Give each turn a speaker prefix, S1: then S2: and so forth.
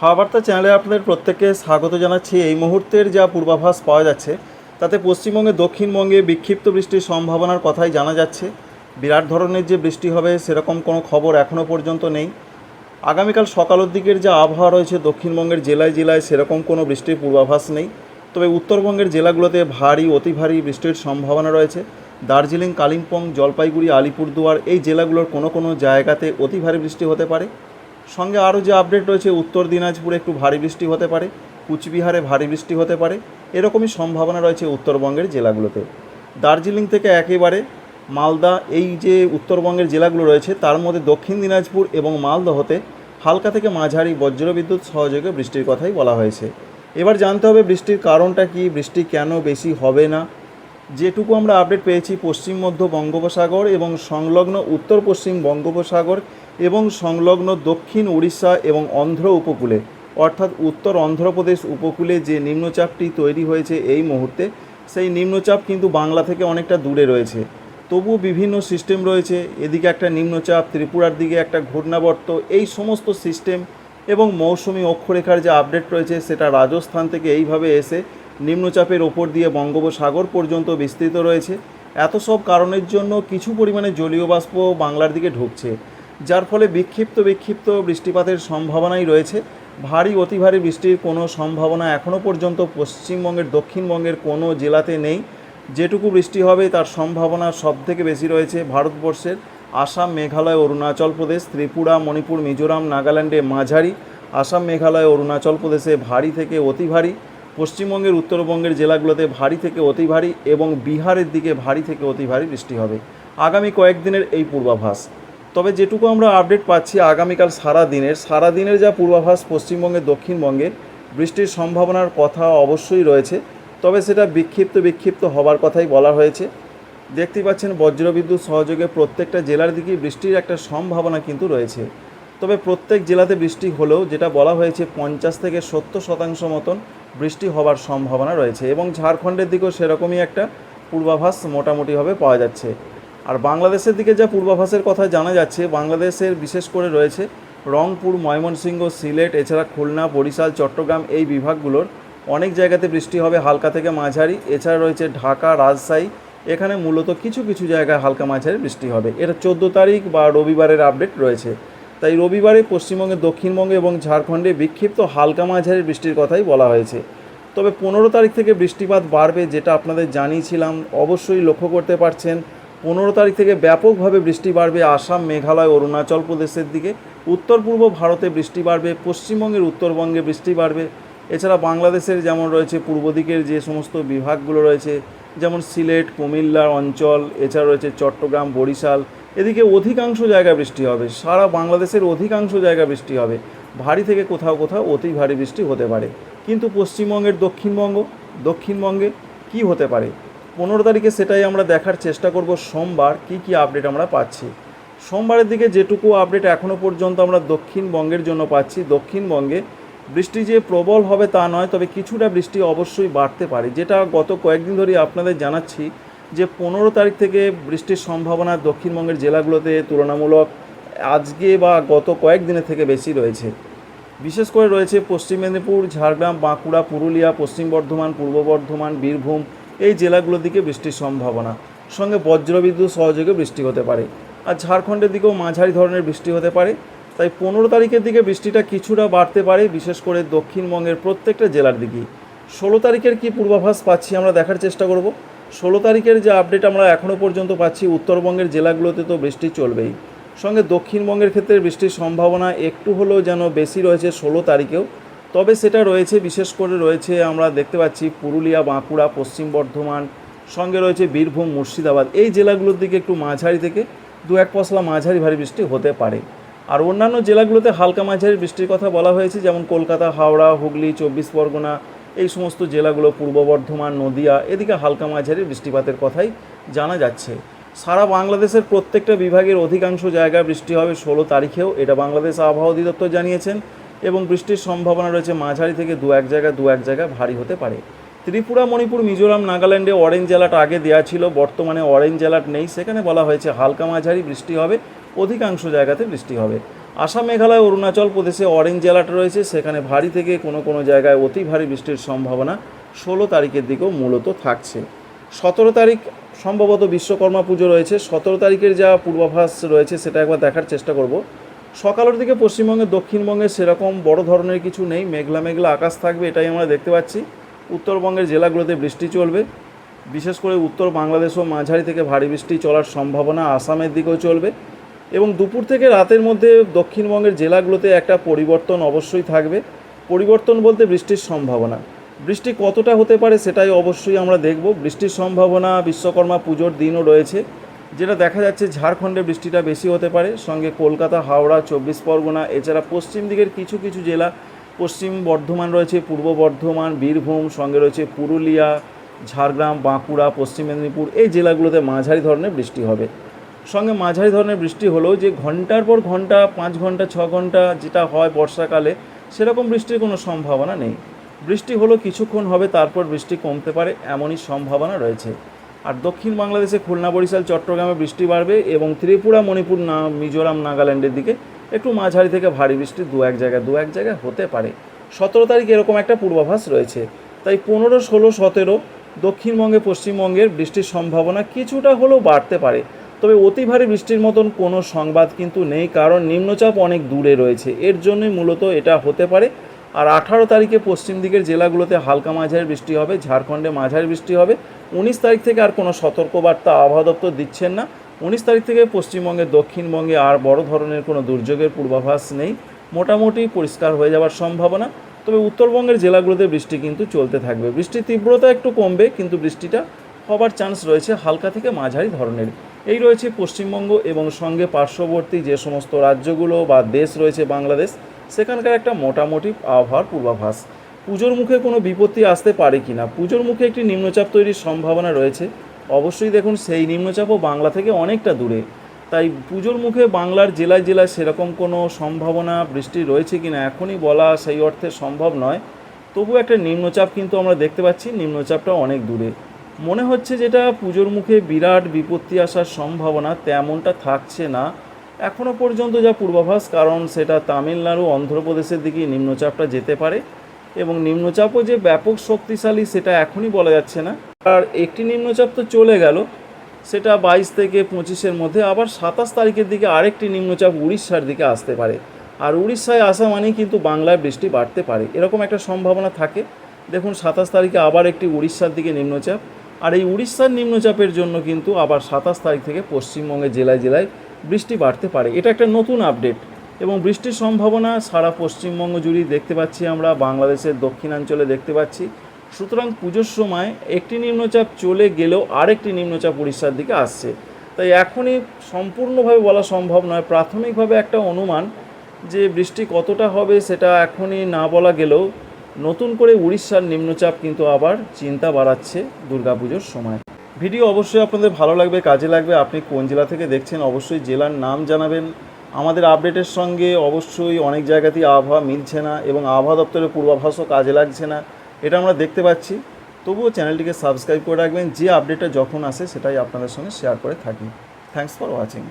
S1: হাওয়াবার্তা চ্যানেলে আপনাদের প্রত্যেককে স্বাগত জানাচ্ছি। এই মুহূর্তের যা পূর্বাভাস পাওয়া যাচ্ছে, তাতে পশ্চিমবঙ্গে, দক্ষিণবঙ্গে বিক্ষিপ্ত বৃষ্টির সম্ভাবনার কথাই জানা যাচ্ছে। বিরাট ধরনের যে বৃষ্টি হবে, সেরকম কোনো খবর এখনও পর্যন্ত নেই। আগামীকাল সকালের দিকের যে আবহাওয়া রয়েছে, দক্ষিণবঙ্গের জেলায় জেলায় সেরকম কোনো বৃষ্টির পূর্বাভাস নেই। তবে উত্তরবঙ্গের জেলাগুলোতে ভারী, অতি ভারী বৃষ্টির সম্ভাবনা রয়েছে। দার্জিলিং, কালিম্পং, জলপাইগুড়ি, আলিপুরদুয়ার এই জেলাগুলোর কোনো কোনো জায়গাতে অতি ভারী বৃষ্টি হতে পারে। সঙ্গে আরও যে আপডেট রয়েছে, উত্তর দিনাজপুরে একটু ভারী বৃষ্টি হতে পারে, কুচবিহারে ভারী বৃষ্টি হতে পারে, এরকমই সম্ভাবনা রয়েছে উত্তরবঙ্গের জেলাগুলোতে। দার্জিলিং থেকে একেবারে মালদা, এই যে উত্তরবঙ্গের জেলাগুলো রয়েছে, তার মধ্যে দক্ষিণ দিনাজপুর এবং মালদহতে হালকা থেকে মাঝারি বজ্রবিদ্যুৎ সহযোগে বৃষ্টির কথাই বলা হয়েছে। এবার জানতে হবে বৃষ্টির কারণটা কি, বৃষ্টি কেন বেশি হবে না? যেটুকু আমরা আপডেট পেয়েছি, পশ্চিম মধ্য বঙ্গোপসাগর এবং সংলগ্ন উত্তর পশ্চিম বঙ্গোপসাগর এবং সংলগ্ন দক্ষিণ উড়িষ্যা এবং অন্ধ্র উপকূলে, অর্থাৎ উত্তর অন্ধ্রপ্রদেশ উপকূলে যে নিম্নচাপটি তৈরি হয়েছে এই মুহূর্তে, সেই নিম্নচাপ কিন্তু বাংলা থেকে অনেকটা দূরে রয়েছে। তবুও বিভিন্ন সিস্টেম রয়েছে, এদিকে একটা নিম্নচাপ, ত্রিপুরার দিকে একটা ঘূর্ণাবর্ত, এই সমস্ত সিস্টেম এবং মৌসুমি অক্ষরেখার যে আপডেট রয়েছে, সেটা রাজস্থান থেকে এইভাবে এসে নিম্নচাপের ওপর দিয়ে বঙ্গোপসাগর পর্যন্ত বিস্তৃত রয়েছে। এত সব কারণের জন্য কিছু পরিমাণে জলীয় বাষ্প বাংলার দিকে ঢুকছে। যার ফলে বিক্ষিপ্ত বিক্ষিপ্ত বৃষ্টিপাতের সম্ভাবনাই রয়েছে। ভারী, অতি ভারী বৃষ্টির কোনো সম্ভাবনা এখনও পর্যন্ত পশ্চিমবঙ্গের, দক্ষিণবঙ্গের কোনো জেলাতে নেই। যেটুকু বৃষ্টি হবে তার সম্ভাবনা সব থেকে বেশি রয়েছে ভারতবর্ষের। আসাম, মেঘালয়, অরুণাচল প্রদেশ, ত্রিপুরা, মণিপুর, মিজোরাম, নাগাল্যান্ডে মাঝারি। আসাম, মেঘালয়, অরুণাচল প্রদেশে ভারী থেকে অতি ভারী। পশ্চিমবঙ্গের, উত্তরবঙ্গের জেলাগুলোতে ভারী থেকে অতি ভারী এবং বিহারের দিকে ভারী থেকে অতি ভারী বৃষ্টি হবে। আগামী কয়েকদিনের এই পূর্বাভাস। তবে যেটুকু আমরা আপডেট পাচ্ছি আগামীকাল সারা দিনের সারা দিনের যা পূর্বাভাস পশ্চিমবঙ্গে দক্ষিণবঙ্গে বৃষ্টির সম্ভাবনার কথা অবশ্যই রয়েছে। তবে সেটা বিক্ষিপ্ত বিক্ষিপ্ত হবার কথাই বলা হয়েছে। দেখতে পাচ্ছেন বজ্রবিদ্যুৎ সহযোগে প্রত্যেকটা জেলার দিকেই বৃষ্টির একটা সম্ভাবনা কিন্তু রয়েছে। তবে প্রত্যেক জেলাতে বৃষ্টি হলেও যেটা বলা হয়েছে, পঞ্চাশ থেকে সত্তর শতাংশ মতন বৃষ্টি হবার সম্ভাবনা রয়েছে এবং ঝাড়খণ্ডের দিকেও সেরকমই একটা পূর্বাভাস মোটামুটিভাবে পাওয়া যাচ্ছে। আর বাংলাদেশের দিকে যা পূর্বাভাসের কথা জানা যাচ্ছে, বাংলাদেশের বিশেষ করে রয়েছে রংপুর, ময়মনসিংহ, সিলেট, এছাড়া খুলনা, বরিশাল, চট্টগ্রাম এই বিভাগগুলোর অনেক জায়গাতে বৃষ্টি হবে হালকা থেকে মাঝারি। এছাড়া রয়েছে ঢাকা, রাজশাহী, এখানে মূলত কিছু কিছু জায়গায় হালকা মাঝারি বৃষ্টি হবে। এটা চোদ্দ তারিখ বা রবিবারের আপডেট রয়েছে। তাই রবিবারে পশ্চিমবঙ্গে, দক্ষিণবঙ্গে এবং ঝাড়খণ্ডে বিক্ষিপ্ত হালকা মাঝারি বৃষ্টির কথাই বলা হয়েছে। তবে পনেরো তারিখ থেকে বৃষ্টিপাত বাড়বে যেটা আপনাদের জানিয়েছিলাম। অবশ্যই লক্ষ্য করতে পারছেন। পনেরো তারিখ থেকে ব্যাপকভাবে বৃষ্টি বাড়বে আসাম, মেঘালয়, অরুণাচল প্রদেশের দিকে। উত্তর পূর্ব ভারতে বৃষ্টি বাড়বে, পশ্চিমবঙ্গের উত্তরবঙ্গে বৃষ্টি বাড়বে। এছাড়া বাংলাদেশের যেমন রয়েছে পূর্ব দিকের যে সমস্ত বিভাগগুলো রয়েছে, যেমন সিলেট, কুমিল্লার অঞ্চল, এছাড়া রয়েছে চট্টগ্রাম, বরিশাল, এদিকে অধিকাংশ জায়গায় বৃষ্টি হবে। সারা বাংলাদেশের অধিকাংশ জায়গায় বৃষ্টি হবে। ভারী থেকে কোথাও কোথাও অতি ভারী বৃষ্টি হতে পারে। কিন্তু পশ্চিমবঙ্গের দক্ষিণবঙ্গ, দক্ষিণবঙ্গে কি হতে পারে? পনেরো তারিখে সেটাই আমরা দেখার চেষ্টা করব সোমবার, কি কি আপডেট আমরা পাচ্ছি। সোমবারের দিকে যেটুকু আপডেট এখনও পর্যন্ত আমরা দক্ষিণবঙ্গের জন্য পাচ্ছি, দক্ষিণবঙ্গে বৃষ্টি যে প্রবল হবে তা নয়, তবে কিছুটা বৃষ্টি অবশ্যই বাড়তে পারে, যেটা গত কয়েকদিন ধরেই আপনাদের জানাচ্ছি যে পনেরো তারিখ থেকে বৃষ্টির সম্ভাবনা দক্ষিণবঙ্গের জেলাগুলোতে তুলনামূলক আজকে বা গত কয়েকদিনের থেকে বেশি রয়েছে। বিশেষ করে রয়েছে পশ্চিম মেদিনীপুর, ঝাড়গ্রাম, বাঁকুড়া, পুরুলিয়া, পশ্চিম বর্ধমান, পূর্ব বর্ধমান, বীরভূম এই জেলাগুলোর দিকে বৃষ্টির সম্ভাবনা। সঙ্গে বজ্রবিদ্যুৎ সহযোগে বৃষ্টি হতে পারে। আর ঝাড়খণ্ডের দিকেও মাঝারি ধরনের বৃষ্টি হতে পারে। তাই পনেরো তারিখের দিকে বৃষ্টিটা কিছুটা বাড়তে পারে, বিশেষ করে দক্ষিণবঙ্গের প্রত্যেকটা জেলার দিকেই ষোলো তারিখের কি পূর্বাভাস পাচ্ছি আমরা দেখার চেষ্টা করব। ষোলো তারিখের যে আপডেট আমরা এখনও পর্যন্ত পাচ্ছি, উত্তরবঙ্গের জেলাগুলোতে তো বৃষ্টি চলবেই। সঙ্গে দক্ষিণবঙ্গের ক্ষেত্রে বৃষ্টির সম্ভাবনা একটু হলেও যেন বেশি রয়েছে ষোলো তারিখেও। তবে সেটা রয়েছে, বিশেষ করে রয়েছে আমরা দেখতে পাচ্ছি পুরুলিয়া, বাঁকুড়া, পশ্চিম বর্ধমান, সঙ্গে রয়েছে বীরভূম, মুর্শিদাবাদ। এই জেলাগুলোর দিকে একটু মাঝারি থেকে দু এক পশলা মাঝারি ভারী বৃষ্টি হতে পারে। আর অন্যান্য জেলাগুলোতে হালকা মাঝারি বৃষ্টির কথা বলা হয়েছে, যেমন কলকাতা, হাওড়া, হুগলি, চব্বিশ পরগনা, এই সমস্ত জেলাগুলো, পূর্ব বর্ধমান, নদিয়া, এদিকে হালকা মাঝারি বৃষ্টিপাতের কথাই জানা যাচ্ছে। সারা বাংলাদেশের প্রত্যেকটা বিভাগের অধিকাংশ জায়গায় বৃষ্টি হবে ষোলো তারিখেও, এটা বাংলাদেশ আবহাওয়া অধিদপ্তর জানিয়েছেন। এবং বৃষ্টির সম্ভাবনা রয়েছে মাঝারি থেকে দু এক জায়গা, দু এক জায়গায় ভারী হতে পারে। ত্রিপুরা, মণিপুর, মিজোরাম, নাগাল্যান্ডে অরেঞ্জ অ্যালার্ট আগে দেওয়া ছিল, বর্তমানে অরেঞ্জ অ্যালার্ট নেই। সেখানে বলা হয়েছে হালকা মাঝারি বৃষ্টি হবে, অধিকাংশ জায়গাতে বৃষ্টি হবে। আসাম, মেঘালয়, অরুণাচল প্রদেশে অরেঞ্জ অ্যালার্ট রয়েছে। সেখানে ভারী থেকে কোনো কোনো জায়গায় অতি ভারী বৃষ্টির সম্ভাবনা ষোলো তারিখের দিকেও মূলত থাকছে। সতেরো তারিখ সম্ভবত বিশ্বকর্মা পুজো রয়েছে। সতেরো তারিখের যা পূর্বাভাস রয়েছে, সেটা একবার দেখার চেষ্টা করব। সকালের দিকে পশ্চিমবঙ্গের দক্ষিণবঙ্গে সেরকম বড় ধরনের কিছু নেই। মেঘলা মেঘলা আকাশ থাকবে, এটাই আমরা দেখতে পাচ্ছি। উত্তরবঙ্গের জেলাগুলোতে বৃষ্টি চলবে। বিশেষ করে উত্তর বাংলাদেশ ও মাঝারি থেকে ভারী বৃষ্টি চলার সম্ভাবনা আসামের দিকেও চলবে। এবং দুপুর থেকে রাতের মধ্যে দক্ষিণবঙ্গের জেলাগুলোতে একটা পরিবর্তন অবশ্যই থাকবে। পরিবর্তন বলতে বৃষ্টির সম্ভাবনা। বৃষ্টি কতটা হতে পারে সেটাই অবশ্যই আমরা দেখব। বৃষ্টির সম্ভাবনা, বিশ্বকর্মা পুজোর দিনও রয়েছে। যেটা দেখা যাচ্ছে ঝাড়খণ্ডে বৃষ্টিটা বেশি হতে পারে। সঙ্গে কলকাতা, হাওড়া, চব্বিশ পরগনা, এছাড়া পশ্চিম দিকের কিছু কিছু জেলা পশ্চিম বর্ধমান রয়েছে, পূর্ব বর্ধমান, বীরভূম, সঙ্গে রয়েছে পুরুলিয়া, ঝাড়গ্রাম, বাঁকুড়া, পশ্চিম মেদিনীপুর, এই জেলাগুলোতে মাঝারি ধরনের বৃষ্টি হবে। সঙ্গে মাঝারি ধরনের বৃষ্টি হলেও যে ঘণ্টার পর ঘণ্টা, পাঁচ ঘণ্টা, ছ ঘণ্টা যেটা হয় বর্ষাকালে, সেরকম বৃষ্টির কোনো সম্ভাবনা নেই। বৃষ্টি হলো কিছুক্ষণ হবে, তারপর বৃষ্টি কমতে পারে, এমনই সম্ভাবনা রয়েছে। আর দক্ষিণ বাংলাদেশে খুলনা, বরিশাল, চট্টগ্রামে বৃষ্টি বাড়বে এবং ত্রিপুরা, মণিপুর, না, মিজোরাম, নাগাল্যান্ডের দিকে একটু মাঝারি থেকে ভারী বৃষ্টি দু এক জায়গায়, দু এক জায়গায় হতে পারে। সতেরো তারিখ এরকম একটা পূর্বাভাস রয়েছে। তাই পনেরো, ষোলো, সতেরো দক্ষিণবঙ্গে, পশ্চিমবঙ্গের বৃষ্টির সম্ভাবনা কিছুটা হলেও বাড়তে পারে। তবে অতি ভারী বৃষ্টির মতন কোনো সংবাদ কিন্তু নেই, কারণ নিম্নচাপ অনেক দূরে রয়েছে। এর জন্যই মূলত এটা হতে পারে। আর আঠারো তারিখে পশ্চিম দিকের জেলাগুলোতে হালকা মাঝারি বৃষ্টি হবে, ঝাড়খণ্ডে মাঝারি বৃষ্টি হবে। উনিশ তারিখ থেকে আর কোনো সতর্কবার্তা আবহাওয়া দপ্তর দিচ্ছেন না। উনিশ তারিখ থেকে পশ্চিমবঙ্গে, দক্ষিণবঙ্গে আর বড় ধরনের কোনো দুর্যোগের পূর্বাভাস নেই। মোটামুটি পরিষ্কার হয়ে যাওয়ার সম্ভাবনা। তবে উত্তরবঙ্গের জেলাগুলোতে বৃষ্টি কিন্তু চলতে থাকবে। বৃষ্টির তীব্রতা একটু কমবে, কিন্তু বৃষ্টিটা হবার চান্স রয়েছে হালকা থেকে মাঝারি ধরনের। এই রয়েছে পশ্চিমবঙ্গ এবং সঙ্গে পার্শ্ববর্তী যে সমস্ত রাজ্যগুলো বা দেশ রয়েছে বাংলাদেশ সেখানকার একটা মোটামুটি আবহাওয়ার পূর্বাভাস। পুজোর মুখে কোনো বিপত্তি আসতে পারে কি না পুজোর মুখে একটি নিম্নচাপ তৈরির সম্ভাবনা রয়েছে। অবশ্যই দেখুন, সেই নিম্নচাপও বাংলা থেকে অনেকটা দূরে। তাই পুজোর মুখে বাংলার জেলায় জেলায় সেরকম কোনো সম্ভাবনা বৃষ্টি রয়েছে কি না এখনই বলা সেই অর্থে সম্ভব নয়। তবু একটা নিম্নচাপ কিন্তু আমরা দেখতে পাচ্ছি, নিম্নচাপটা অনেক দূরে। মনে হচ্ছে যেটা পুজোর মুখে বিরাট বিপত্তি আসার সম্ভাবনা তেমনটা থাকছে না। এখনও পর্যন্ত যা পূর্বাভাস, কারণ সেটা তামিলনাড়ু, অন্ধ্রপ্রদেশের দিকে নিম্নচাপটা যেতে পারে এবং নিম্নচাপও যে ব্যাপক শক্তিশালী সেটা এখনই বলা যাচ্ছে না। আর একটি নিম্নচাপ তো চলে গেল, সেটা বাইশ থেকে পঁচিশের মধ্যে, আবার সাতাশ তারিখের দিকে আরেকটি নিম্নচাপ উড়িষ্যার দিকে আসতে পারে। আর উড়িষ্যায় আসা মানেই কিন্তু বাংলায় বৃষ্টি বাড়তে পারে। এরকম একটা সম্ভাবনা থাকে। দেখুন, সাতাশ তারিখে আবার একটি উড়িষ্যার দিকে নিম্নচাপ। আর এই উড়িষ্যার নিম্নচাপের জন্য কিন্তু আবার সাতাশ তারিখ থেকে পশ্চিমবঙ্গের জেলায় জেলায় বৃষ্টি বাড়তে পারে। এটা একটা নতুন আপডেট এবং বৃষ্টির সম্ভাবনা সারা পশ্চিমবঙ্গ জুড়েই দেখতে পাচ্ছি আমরা, বাংলাদেশের দক্ষিণাঞ্চলে দেখতে পাচ্ছি। সুতরাং পুজোর সময় একটি নিম্নচাপ চলে গেলেও আরেকটি নিম্নচাপ উড়িষ্যার দিকে আসছে। তাই এখনই সম্পূর্ণভাবে বলা সম্ভব নয়, প্রাথমিকভাবে একটা অনুমান যে বৃষ্টি কতটা হবে সেটা এখনই না বলা গেলেও নতুন করে উড়িষ্যার নিম্নচাপ কিন্তু আবার চিন্তা বাড়াচ্ছে দুর্গাপুজোর সময়। ভিডিও অবশ্যই আপনাদের ভালো লাগবে, কাজে লাগবে। আপনি কোন জেলা থেকে দেখছেন অবশ্যই জেলার নাম জানাবেন। আমাদের আপডেটের সঙ্গে অবশ্যই অনেক জায়গাতেই আবহাওয়া মিলছে না এবং আবহাওয়া দপ্তরের পূর্বাভাসও কাজে লাগছে না। এটা আমরা দেখতে পাচ্ছি। তবুও চ্যানেলটিকে সাবস্ক্রাইব করে রাখবেন। যে আপডেটটা যখন আসে সেটাই আপনাদের সঙ্গে শেয়ার করে থাকি। Thanks for watching